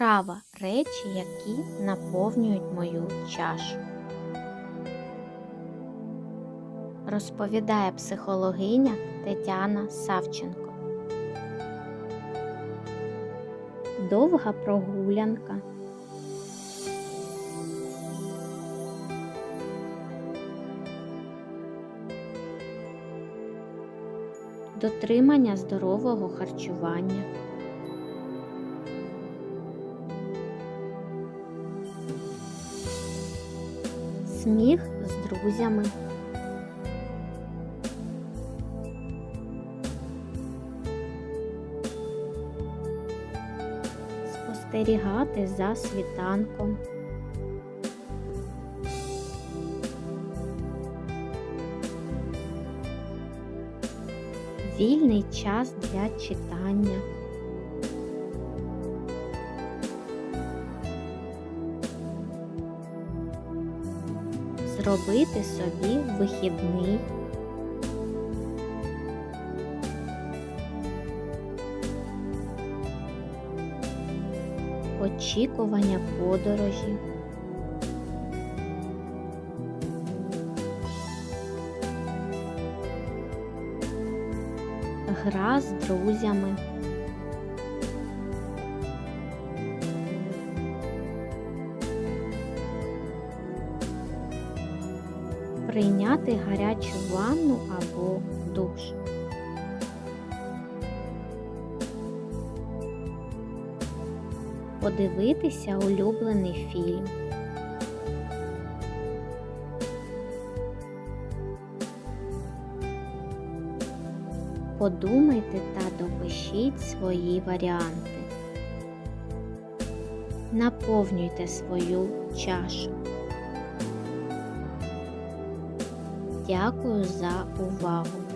Вправа речі, які наповнюють мою чашу. Розповідає психологиня Тетяна Савченко. Довга прогулянка. Дотримання здорового харчування. Сміх з друзями. Спостерігати за світанком. Вільний час для читання. Зробити собі вихідний. Очікування подорожі. Гра з друзями. Прийняти гарячу ванну або душ. Подивитися улюблений фільм. Подумайте та допишіть свої варіанти. Наповнюйте свою чашу. Дякую за увагу!